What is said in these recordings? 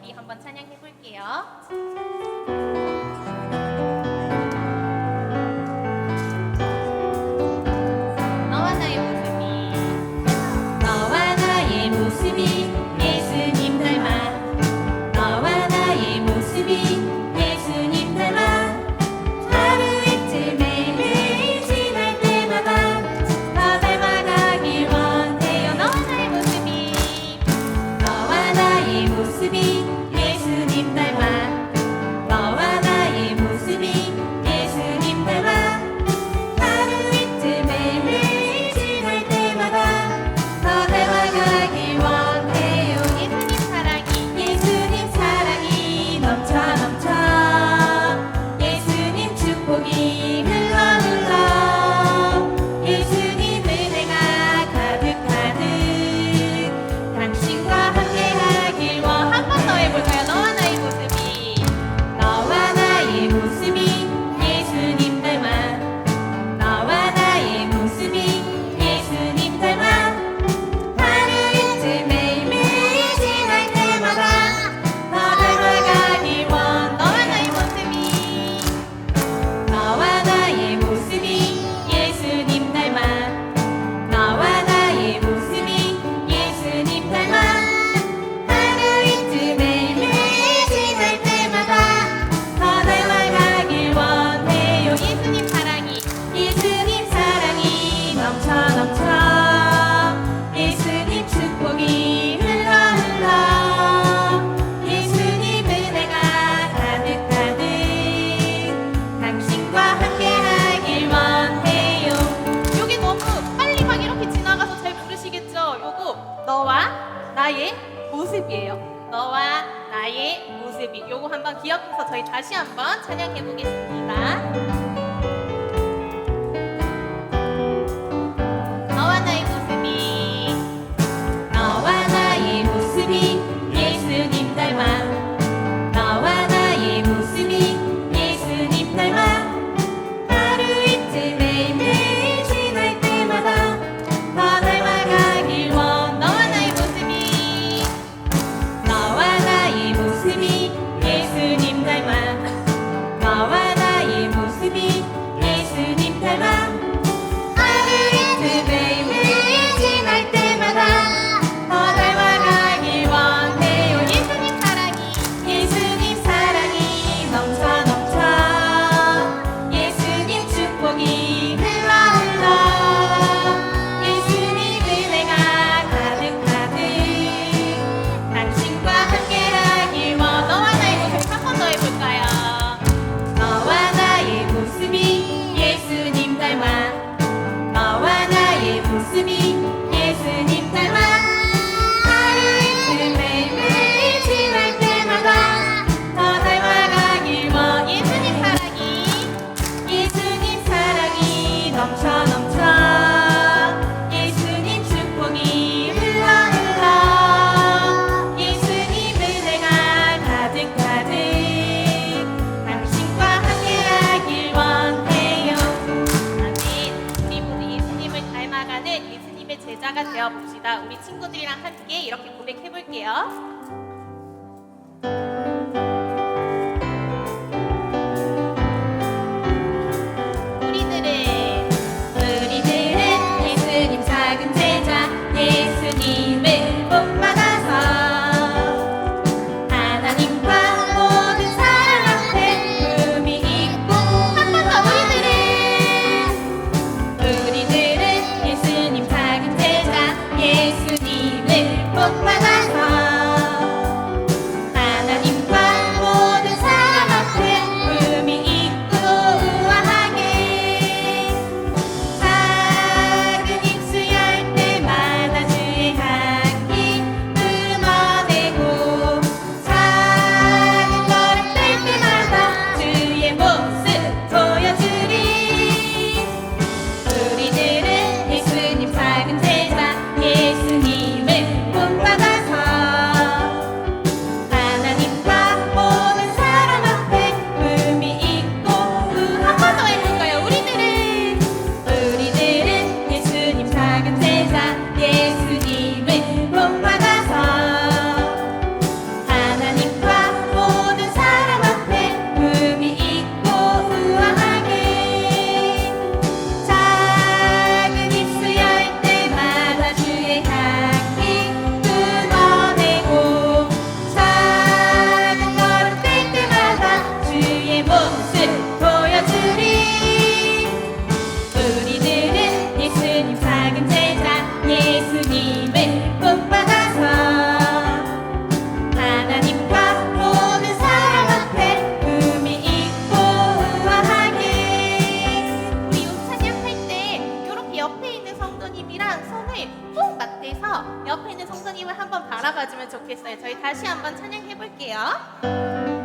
비 한번 찬양해 볼게요. 結び 저희 다시 한번 찬양해 보겠습니다. 친구들이랑 함께 이렇게 고백해 볼게요. 손을 푹 맞대서 옆에 있는 성도님을 한번 바라봐주면 좋겠어요. 저희 다시 한번 찬양해볼게요.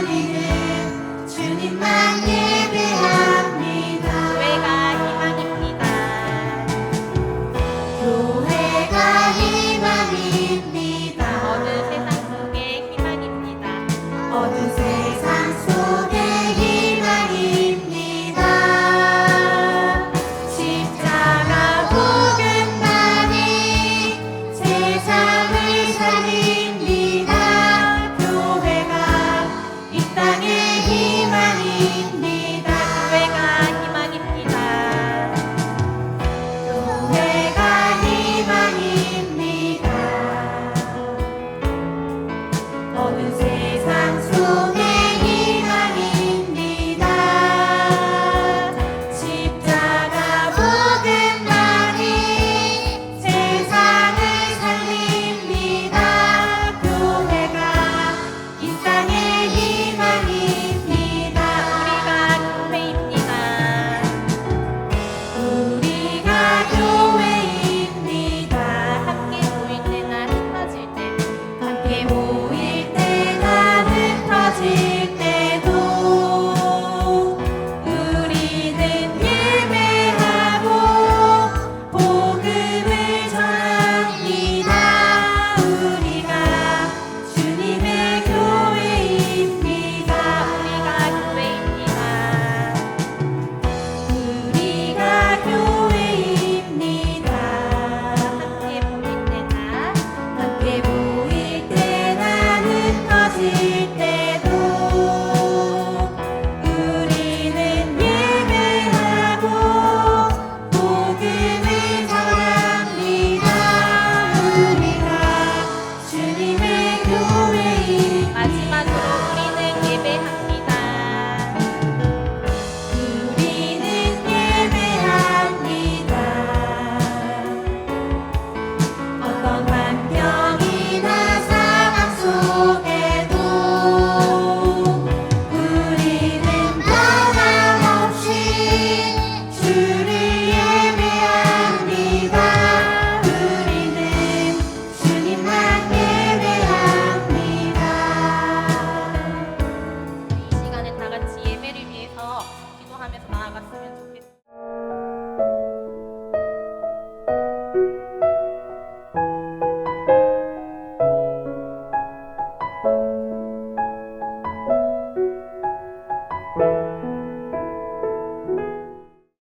to